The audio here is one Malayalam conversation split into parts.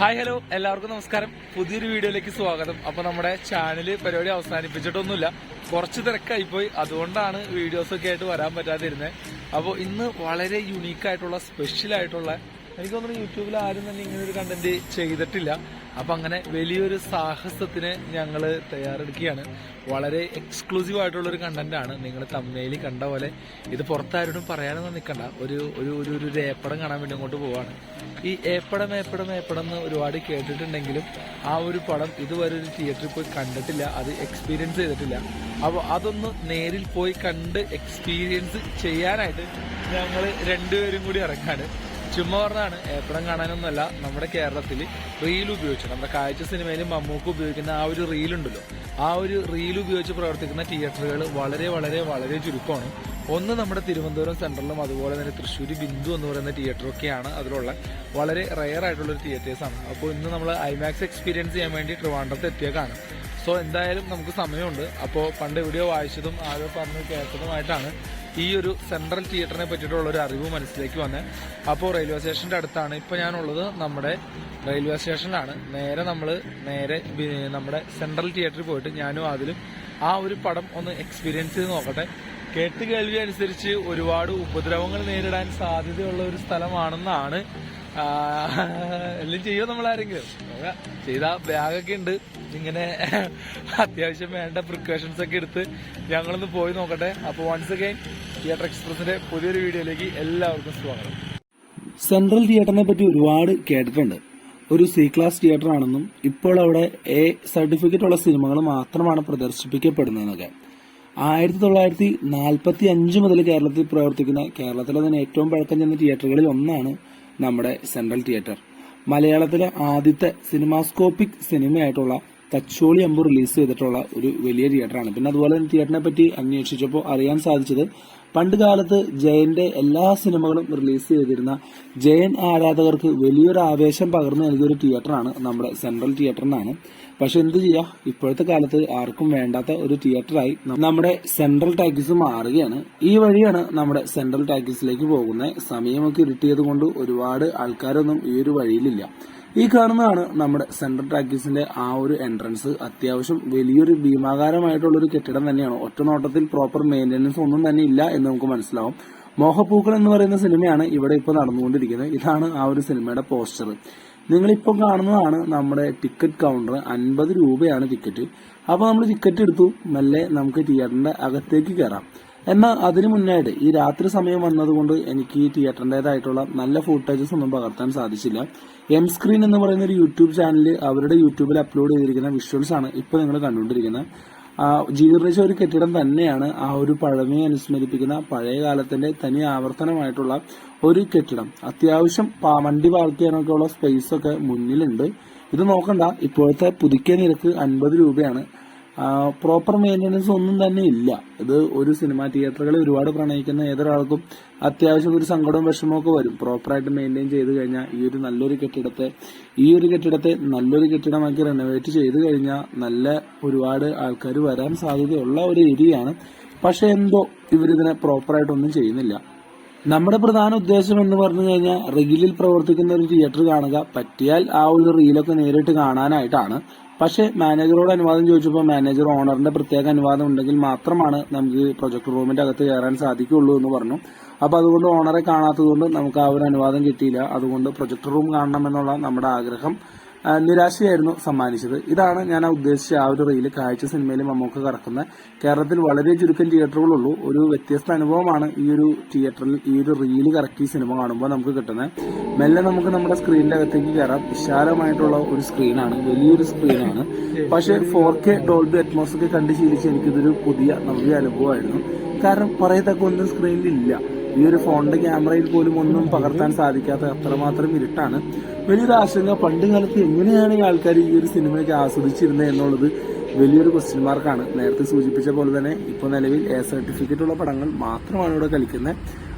Hi hello. എല്ലാവർക്കും നമസ്കാരം. പുതിയൊരു വീഡിയോയിലേക്ക് സ്വാഗതം. അപ്പോൾ നമ്മുടെ ചാനൽ പരിപാടി അവസാനിപ്പിച്ചിട്ടൊന്നുമില്ല. കുറച്ച് തിരക്കായിപ്പോയി. അതുകൊണ്ടാണ് വീഡിയോസ് ഒക്കെ ആയിട്ട് വരാൻ പറ്റാതിരുന്നത് അപ്പോൾ ഇന്ന് വളരെ യുണീക്ക് ആയിട്ടുള്ള സ്പെഷ്യൽ ആയിട്ടുള്ള എനിക്ക് തോന്നുന്നു യൂട്യൂബിൽ ആരും തന്നെ ഇങ്ങനെ ഒരു കണ്ടന്റ് ചെയ്തിട്ടില്ല. അപ്പൊ അങ്ങനെ വലിയൊരു സാഹസത്തിന് ഞങ്ങൾ തയ്യാറെടുക്കുകയാണ്. വളരെ എക്സ്ക്ലൂസീവ് ആയിട്ടുള്ള ഒരു കണ്ടന്റ് ആണ്. നിങ്ങൾ തമ്മയിൽ കണ്ട പോലെ ഇത് പുറത്താരോടും പറയാനൊന്നും നിൽക്കണ്ട ഒരു ഒരു ഒരു രേപ്പടം കാണാൻ വേണ്ടി ഇങ്ങോട്ട് പോവാണ്. ഈ ഏപ്പടം ഏപ്പടം ഏപ്പടം എന്ന് ഒരുപാട് കേട്ടിട്ടുണ്ടെങ്കിലും ആ ഒരു പടം ഇതുവരെ ഒരു തിയേറ്ററിൽ പോയി കണ്ടിട്ടില്ല. അത് എക്സ്പീരിയൻസ് ചെയ്തിട്ടില്ല. അപ്പോൾ അതൊന്ന് നേരിൽ പോയി കണ്ട് എക്സ്പീരിയൻസ് ചെയ്യാനായിട്ട് ഞങ്ങൾ രണ്ടുപേരും കൂടി ഇറക്കാണ്. ചുമ്മാ പറഞ്ഞാണ് ഏപ്പടം കാണാനൊന്നുമല്ല. നമ്മുടെ കേരളത്തിൽ റീൽ ഉപയോഗിച്ച് നമ്മുടെ കാഴ്ച സിനിമയിൽ മമ്മൂക്ക് ഉപയോഗിക്കുന്ന ആ ഒരു റീൽ ഉണ്ടല്ലോ. ആ ഒരു റീൽ ഉപയോഗിച്ച് പ്രവർത്തിക്കുന്ന തിയേറ്ററുകൾ വളരെ വളരെ വളരെ ചുരുക്കമാണ്. ഒന്ന് നമ്മുടെ തിരുവനന്തപുരം സെൻട്രലിലും അതുപോലെ തന്നെ തൃശ്ശൂർ ബിന്ദു എന്ന് പറയുന്ന തിയേറ്ററൊക്കെയാണ് അതിലുള്ള വളരെ റയർ ആയിട്ടുള്ള ഒരു തിയേറ്റേഴ്സാണ് അപ്പോൾ ഇന്ന് നമ്മൾ ഐമാക്സ് എക്സ്പീരിയൻസ് ചെയ്യാൻ വേണ്ടി ട്രിവാൻഡ്രത്ത് എത്തിയേക്കാണ്. സോ എന്തായാലും നമുക്ക് സമയമുണ്ട്. അപ്പോൾ പണ്ട് എവിടെയോ വായിച്ചതും ആരോ പറഞ്ഞു കേട്ടതുമായിട്ടാണ് ഈ ഒരു സെൻട്രൽ തിയേറ്ററിനെ പറ്റിയിട്ടുള്ള ഒരു അറിവ് മനസ്സിലേക്ക് വന്നത് അപ്പോൾ റെയിൽവേ സ്റ്റേഷന്റെ അടുത്താണ് ഇപ്പോൾ ഞാനുള്ളത് നമ്മുടെ റെയിൽവേ സ്റ്റേഷനിലാണ് നേരെ നമ്മൾ നേരെ നമ്മുടെ സെൻട്രൽ തിയേറ്ററിൽ പോയിട്ട് ഞാനും അതിലും ആ ഒരു പടം ഒന്ന് എക്സ്പീരിയൻസ് ചെയ്ത് നോക്കട്ടെ. കേട്ട് കേൾവി അനുസരിച്ച് ഒരുപാട് ഉപദ്രവങ്ങൾ നേരിടാൻ സാധ്യതയുള്ള ഒരു സ്ഥലമാണെന്നാണ്. എല്ലാം ചെയ്യോ നമ്മൾ ആരെങ്കിലും. ചെയ്ത ബാഗൊക്കെ ഉണ്ട് ഇങ്ങനെ അത്യാവശ്യം വേണ്ട പ്രിക്കോഷൻസ് ഒക്കെ എടുത്ത് ഞങ്ങളൊന്ന് പോയി നോക്കട്ടെ. അപ്പോൾ വൺസ് അഗൈൻ തിയേറ്റർ എക്സ്പ്രസിന്റെ പുതിയൊരു വീഡിയോയിലേക്ക് എല്ലാവർക്കും സ്വാഗതം. സെൻട്രൽ തിയേറ്ററിനെ പറ്റി ഒരുപാട് കേട്ടിട്ടുണ്ട്. ഒരു സി ക്ലാസ് തിയേറ്റർ ആണെന്നും ഇപ്പോൾ അവിടെ എ സർട്ടിഫിക്കറ്റ് ഉള്ള സിനിമകൾ മാത്രമാണ് പ്രദർശിപ്പിക്കപ്പെടുന്നതെന്നൊക്കെ. ആയിരത്തി തൊള്ളായിരത്തി നാൽപ്പത്തി അഞ്ച് മുതൽ കേരളത്തിൽ പ്രവർത്തിക്കുന്ന കേരളത്തിലെ തന്നെ ഏറ്റവും പഴക്കം ചെന്ന തിയേറ്ററുകളിൽ ഒന്നാണ് നമ്മുടെ സെൻട്രൽ തിയേറ്റർ. മലയാളത്തിലെ ആദ്യത്തെ സിനിമാസ്കോപ്പിക് സിനിമയായിട്ടുള്ള തച്ചോളി അമ്പു റിലീസ് ചെയ്തിട്ടുള്ള ഒരു വലിയ തിയേറ്ററാണ്. പിന്നെ അതുപോലെ തന്നെ തിയേറ്ററിനെ പറ്റി അന്വേഷിച്ചപ്പോൾ അറിയാൻ സാധിച്ചത് പണ്ട് കാലത്ത് ജയന്റെ എല്ലാ സിനിമകളും റിലീസ് ചെയ്തിരുന്ന ജയൻ ആരാധകർക്ക് വലിയൊരു ആവേശം പകർന്നു നൽകിയ ഒരു തിയേറ്ററാണ് നമ്മുടെ സെൻട്രൽ തിയേറ്റർ എന്നാണ്. പക്ഷെ എന്ത് ചെയ്യാ? ഇപ്പോഴത്തെ കാലത്ത് ആർക്കും വേണ്ടാത്ത ഒരു തിയേറ്ററായി നമ്മുടെ സെൻട്രൽ ടാക്സ് മാറുകയാണ്. ഈ വഴിയാണ് നമ്മുടെ സെൻട്രൽ ടാക്സിലേക്ക് പോകുന്നത് സമയമൊക്കെ ഇരുട്ടിയത് കൊണ്ട് ഒരുപാട് ആൾക്കാരൊന്നും ഈ ഒരു വഴിയിലില്ല. ഈ കാണുന്നതാണ് നമ്മുടെ സെൻട്രൽ ടാക്കീസിന്റെ ആ ഒരു എൻട്രൻസ്. അത്യാവശ്യം വലിയൊരു ഭീമാകാരമായിട്ടുള്ള ഒരു കെട്ടിടം തന്നെയാണ്. ഒറ്റ നോട്ടത്തിൽ പ്രോപ്പർ മെയിന്റനൻസ് ഒന്നും തന്നെ ഇല്ല എന്ന് നമുക്ക് മനസ്സിലാവും. മോഹപ്പൂക്കൾ എന്ന് പറയുന്ന സിനിമയാണ് ഇവിടെ ഇപ്പോൾ നടന്നുകൊണ്ടിരിക്കുന്നത്. ഇതാണ് ആ ഒരു സിനിമയുടെ പോസ്റ്റർ നിങ്ങളിപ്പോൾ കാണുന്നതാണ് നമ്മുടെ ടിക്കറ്റ് കൗണ്ടർ അൻപത് രൂപയാണ് ടിക്കറ്റ് അപ്പോൾ നമ്മൾ ടിക്കറ്റ് എടുത്തു. മെല്ലെ നമുക്ക് തിയേറ്ററിന്റെ അകത്തേക്ക് കയറാം എന്നാൽ അതിനു മുന്നായിട്ട് ഈ രാത്രി സമയം വന്നതുകൊണ്ട് എനിക്ക് ഈ തിയേറ്ററിന്റെതായിട്ടുള്ള നല്ല ഫുട്ടേജസ് ഒന്നും പകർത്താൻ സാധിച്ചില്ല. എം സ്ക്രീൻ എന്ന് പറയുന്ന ഒരു യൂട്യൂബ് ചാനൽ അവരുടെ യൂട്യൂബിൽ അപ്ലോഡ് ചെയ്തിരിക്കുന്ന വിഷ്വൽസ് ആണ് ഇപ്പോൾ നിങ്ങൾ കണ്ടുകൊണ്ടിരിക്കുന്നത്. ജീർണിച്ച ഒരു കെട്ടിടം തന്നെയാണ്. ആ ഒരു പഴമയെ അനുസ്മരിപ്പിക്കുന്ന പഴയ കാലത്തിന്റെ തനി ആവർത്തനമായിട്ടുള്ള ഒരു കെട്ടിടം. അത്യാവശ്യം വണ്ടി പാർക്ക് ചെയ്യാനൊക്കെ ഉള്ള സ്പേസ് ഒക്കെ മുന്നിലുണ്ട്. ഇത് നോക്കണ്ട ഇപ്പോഴത്തെ പുതുക്കിയ നിരക്ക് അൻപത് രൂപയാണ്. പ്രോപ്പർ മെയിന്റനൻസ് ഒന്നും തന്നെ ഇല്ല. ഇത് ഒരു സിനിമാ തിയേറ്ററുകളെ ഒരുപാട് പ്രണയിക്കുന്ന ഏതൊരാൾക്കും അത്യാവശ്യം ഒരു സങ്കടവും വിഷമമൊക്കെ വരും. പ്രോപ്പറായിട്ട് മെയിന്റെയിൻ ചെയ്ത് കഴിഞ്ഞാൽ ഈ ഒരു നല്ലൊരു കെട്ടിടത്തെ ഈ ഒരു കെട്ടിടത്തെ നല്ലൊരു കെട്ടിടമാക്കി റെനോവേറ്റ് ചെയ്ത് കഴിഞ്ഞാൽ നല്ല ഒരുപാട് ആൾക്കാർ വരാൻ സാധ്യതയുള്ള ഒരു ഏരിയയാണ്. പക്ഷെ എന്തോ ഇവരിതിനെ പ്രോപ്പറായിട്ടൊന്നും ചെയ്യുന്നില്ല. നമ്മുടെ പ്രധാന ഉദ്ദേശം എന്ന് പറഞ്ഞു കഴിഞ്ഞാൽ റീലിൽ പ്രവർത്തിക്കുന്ന ഒരു തിയേറ്റർ കാണുക പറ്റിയാൽ ആ ഒരു റീലൊക്കെ നേരിട്ട് കാണാനായിട്ടാണ്. പക്ഷെ മാനേജറോട് അനുവാദം ചോദിച്ചപ്പോൾ മാനേജർ ഓണറിന്റെ പ്രത്യേക അനുവാദം ഉണ്ടെങ്കിൽ മാത്രമാണ് നമുക്ക് പ്രൊജക്ട് റൂമിന്റെ അകത്ത് കയറാൻ സാധിക്കുള്ളൂ എന്ന് പറഞ്ഞു. അപ്പൊ അതുകൊണ്ട് ഓണറെ കാണാത്തതുകൊണ്ട് നമുക്ക് ആ ഒരു അനുവാദം കിട്ടിയില്ല. അതുകൊണ്ട് പ്രൊജക്ട് റൂം കാണണമെന്നുള്ള നമ്മുടെ ആഗ്രഹം നിരാശയായിരുന്നു സമ്മാനിച്ചത്. ഇതാണ് ഞാൻ ഉദ്ദേശിച്ച ആ ഒരു റീൽ. കാഴ്ച സിനിമയിൽ മമ്മൂക്ക കറക്കുന്ന കേരളത്തിൽ വളരെ ചുരുക്കം തിയേറ്ററുകളുള്ളൂ. ഒരു വ്യത്യസ്ത അനുഭവമാണ് ഈ ഒരു തിയേറ്ററിൽ ഈ ഒരു റീൽ കറക്കി സിനിമ കാണുമ്പോൾ നമുക്ക് കിട്ടുന്നത്. മെല്ലെ നമുക്ക് നമ്മുടെ സ്ക്രീനിന്റെ അകത്തേക്ക് കയറാം. വിശാലമായിട്ടുള്ള ഒരു സ്ക്രീനാണ് വലിയൊരു സ്ക്രീനാണ് പക്ഷെ ഫോർ കെ ഡോൾബി അറ്റ്മോസ് ഒക്കെ കണ്ട് ശീലിച്ച് എനിക്കിതൊരു പുതിയ നവ്യ അനുഭവമായിരുന്നു. കാരണം പറയത്തക്ക ഒന്നും സ്ക്രീനിലില്ല ഈ ഒരു ഫോണിന്റെ ക്യാമറയിൽ പോലും ഒന്നും പകർത്താൻ സാധിക്കാത്ത അത്രമാത്രം ഇരുട്ടാണ്. വലിയൊരു ആശങ്ക. പണ്ട് കാലത്ത് എങ്ങനെയാണ് ഈ ആൾക്കാർ ഈ ഒരു സിനിമയൊക്കെ ആസ്വദിച്ചിരുന്നത് എന്നുള്ളത് വലിയൊരു ക്വസ്റ്റ്യൻ മാർക്കാണ് നേരത്തെ സൂചിപ്പിച്ച പോലെ തന്നെ ഇപ്പോൾ നിലവിൽ എ സർട്ടിഫിക്കറ്റ് ഉള്ള പടങ്ങൾ മാത്രമാണ് ഇവിടെ കളിക്കുന്നത്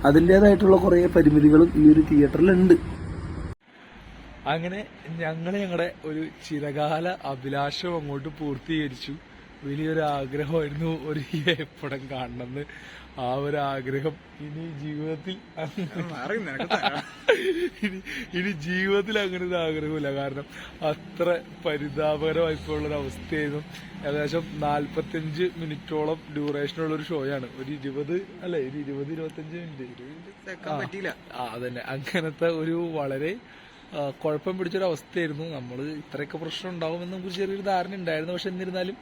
അതിന്റെതായിട്ടുള്ള കുറേ പരിമിതികളും ഈ ഒരു തിയേറ്ററിലുണ്ട് അങ്ങനെ ഞങ്ങൾ ഞങ്ങളുടെ ഒരു ചിരകാല അഭിലാഷം അങ്ങോട്ട് പൂർത്തീകരിച്ചു. വലിയൊരു ആഗ്രഹമായിരുന്നു ഒരു പടം കാണണമെന്ന്. ആ ഒരു ആഗ്രഹം ഇനി ജീവിതത്തിൽ ഇനി ഇനി ജീവിതത്തിൽ അങ്ങനെ ഒരു ആഗ്രഹമില്ല കാരണം അത്ര പരിതാപകരമായിട്ടുള്ള ഒരു അവസ്ഥയായിരുന്നു. ഏകദേശം നാല്പത്തിയഞ്ച് മിനിറ്റോളം ഡ്യൂറേഷനുള്ള ഒരു ഷോയാണ്. ഒരു ഇരുപത് അല്ലെ? ഒരു ഇരുപത് ഇരുപത്തിയഞ്ച് മിനിറ്റ്. ആ അതന്നെ. അങ്ങനത്തെ ഒരു വളരെ കുഴപ്പം പിടിച്ചൊരു അവസ്ഥയായിരുന്നു നമ്മൾ ഇത്രയൊക്കെ പ്രശ്നം ഉണ്ടാവുമെന്ന് നമുക്ക് ചെറിയൊരു ധാരണ ഉണ്ടായിരുന്നു. പക്ഷെ എന്നിരുന്നാലും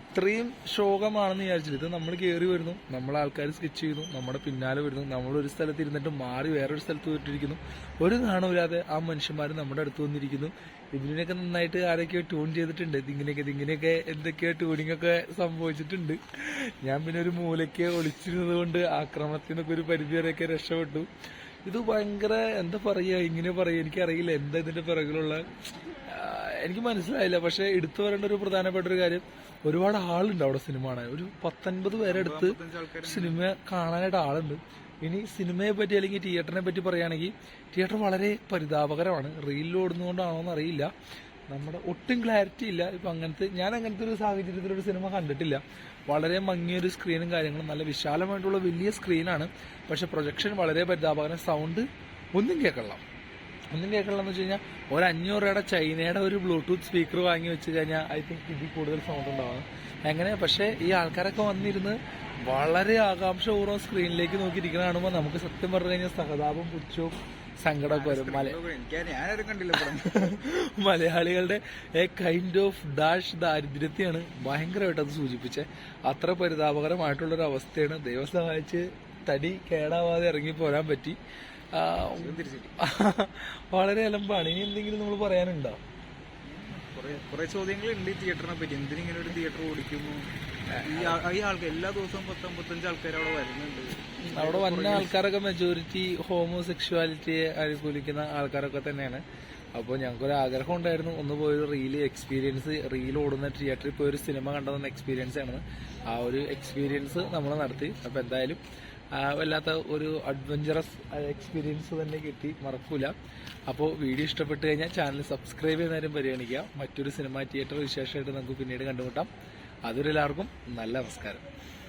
ഇത്രയും ശോകമാണെന്ന് വിചാരിച്ചില്ല. ഇത് നമ്മൾ കയറി വരുന്നു. നമ്മളെ ആൾക്കാർ സ്കെച്ച് ചെയ്യുന്നു. നമ്മുടെ പിന്നാലെ വരുന്നു. നമ്മൾ ഒരു സ്ഥലത്ത് ഇരുന്നിട്ട് മാറി വേറൊരു സ്ഥലത്ത് പോയിട്ടിരിക്കുന്നു. ഒരു നാണമില്ലാതെ ആ മനുഷ്യന്മാർ നമ്മുടെ അടുത്ത് വന്നിരിക്കുന്നു. ഇതിനൊക്കെ നന്നായിട്ട് ആരൊക്കെയോ ട്യൂൺ ചെയ്തിട്ടുണ്ട്. ഇതിങ്ങനെയൊക്കെ ഇതിങ്ങനെയൊക്കെ എന്തൊക്കെയോ ട്യൂണിംഗ് ഒക്കെ സംഭവിച്ചിട്ടുണ്ട്. ഞാൻ പിന്നെ ഒരു മൂലയ്ക്ക് ഒളിച്ചിരുന്നത് കൊണ്ട് ആക്രമണത്തിൽ നിന്നൊക്കെ ഒരു പരിധി വരെയൊക്കെ രക്ഷപ്പെട്ടു. ഇത് ഭയങ്കര എന്താ പറയുക ഇങ്ങനെ പറയുക എനിക്കറിയില്ല എന്താ ഇതിന്റെ പിറകിലുള്ള എനിക്ക് മനസ്സിലായില്ല. പക്ഷെ എടുത്തു വരേണ്ട ഒരു പ്രധാനപ്പെട്ട ഒരു കാര്യം ഒരുപാട് ആളുണ്ട് അവിടെ സിനിമ കാണാൻ. ഒരു പത്തൊൻപത് പേരെടുത്ത് സിനിമ കാണാനായിട്ട് ആളുണ്ട്. ഇനി സിനിമയെ പറ്റി അല്ലെങ്കിൽ തിയേറ്ററിനെ പറ്റി പറയുകയാണെങ്കിൽ തിയേറ്റർ വളരെ പരിതാപകരമാണ്. റീലിൽ ഓടുന്നതുകൊണ്ടാണോ എന്ന് അറിയില്ല നമ്മുടെ ഒട്ടും ക്ലാരിറ്റി ഇല്ല. ഇപ്പൊ അങ്ങനത്തെ ഞാൻ അങ്ങനത്തെ ഒരു സാഹചര്യത്തിൽ ഒരു സിനിമ കണ്ടിട്ടില്ല. വളരെ മങ്ങിയൊരു സ്ക്രീനും കാര്യങ്ങളും നല്ല വിശാലമായിട്ടുള്ള വലിയ സ്ക്രീനാണ് പക്ഷെ പ്രൊജക്ഷൻ വളരെ പരിതാപകരം. സൗണ്ട് ഒന്നും കേൾക്കണം ഒന്നും കേൾക്കണം എന്ന് വെച്ച് കഴിഞ്ഞാൽ ഒരു അഞ്ഞൂറ് രൂപയുടെ ചൈനയുടെ ഒരു ബ്ലൂടൂത്ത് സ്പീക്കർ വാങ്ങി വെച്ച് കഴിഞ്ഞാൽ ഐ തിങ്ക് ഇതിൽ കൂടുതൽ സൗണ്ട് ഉണ്ടാവും. അങ്ങനെ പക്ഷേ ഈ ആൾക്കാരൊക്കെ വന്നിരുന്ന് വളരെ ആകാംക്ഷപൂർവം സ്ക്രീനിലേക്ക് നോക്കിയിരിക്കുന്ന കാണുമ്പോൾ നമുക്ക് സത്യം പറഞ്ഞു കഴിഞ്ഞാൽ സഹതാപം പുച്ഛവും സങ്കടമൊക്കെ വരും. മല മലയാളികളുടെ എ കൈൻഡ് ഓഫ് ഡാഷ് ദാരിദ്ര്യത്തെയാണ് ഭയങ്കരമായിട്ട് അത് സൂചിപ്പിച്ചത് അത്ര പരിതാപകരമായിട്ടുള്ള ഒരു അവസ്ഥയാണ് ദൈവം സഹായിച്ച് തടി കേടാവാതെ ഇറങ്ങി പോരാൻ പറ്റി. വളരെ അലമ്പാണ്. ഇനി എന്തെങ്കിലും നമ്മൾ പറയാനുണ്ടോ? കുറെ ചോദ്യങ്ങൾ ചോദ്യങ്ങളുണ്ട് ഈ തിയേറ്ററിനെ പറ്റി. എന്തിനിങ്ങനെ ഒരു തിയേറ്റർ ഓടിക്കുന്നു ഈ ആ- ഈ ആൾക്കാർ എല്ലാ ദിവസവും പത്തൊമ്പത്തഞ്ച് ആൾക്കാർ അവിടെ വരുന്നുണ്ട്. അവിടെ വന്ന ആൾക്കാരൊക്കെ മെജോറിറ്റി ഹോമോസെക്ഷുവാലിറ്റിയെ അനുകൂലിക്കുന്ന ആൾക്കാരൊക്കെ തന്നെയാണ്. അപ്പോൾ ഞങ്ങൾക്കൊരു ആഗ്രഹം ഉണ്ടായിരുന്നു. ഒന്ന് പോയി റീൽ എക്സ്പീരിയൻസ് റീൽ ഓടുന്ന തിയേറ്ററിൽ പോയി ഒരു സിനിമ കണ്ടതെന്ന എക്സ്പീരിയൻസ് ആണ്. ആ ഒരു എക്സ്പീരിയൻസ് നമ്മൾ നടത്തി. അപ്പോൾ എന്തായാലും വല്ലാത്ത ഒരു അഡ്വഞ്ചറസ് എക്സ്പീരിയൻസ് തന്നെ കിട്ടി. മറക്കൂല. അപ്പോൾ വീഡിയോ ഇഷ്ടപ്പെട്ട് കഴിഞ്ഞാൽ ചാനൽ സബ്സ്ക്രൈബ് ചെയ്യുന്നവരും പരിഗണിക്കുക. മറ്റൊരു സിനിമ തിയേറ്റർ വിശേഷമായിട്ട് നമുക്ക് പിന്നീട് കണ്ടുമുട്ടാം. അതൊരു നല്ല നമസ്കാരം.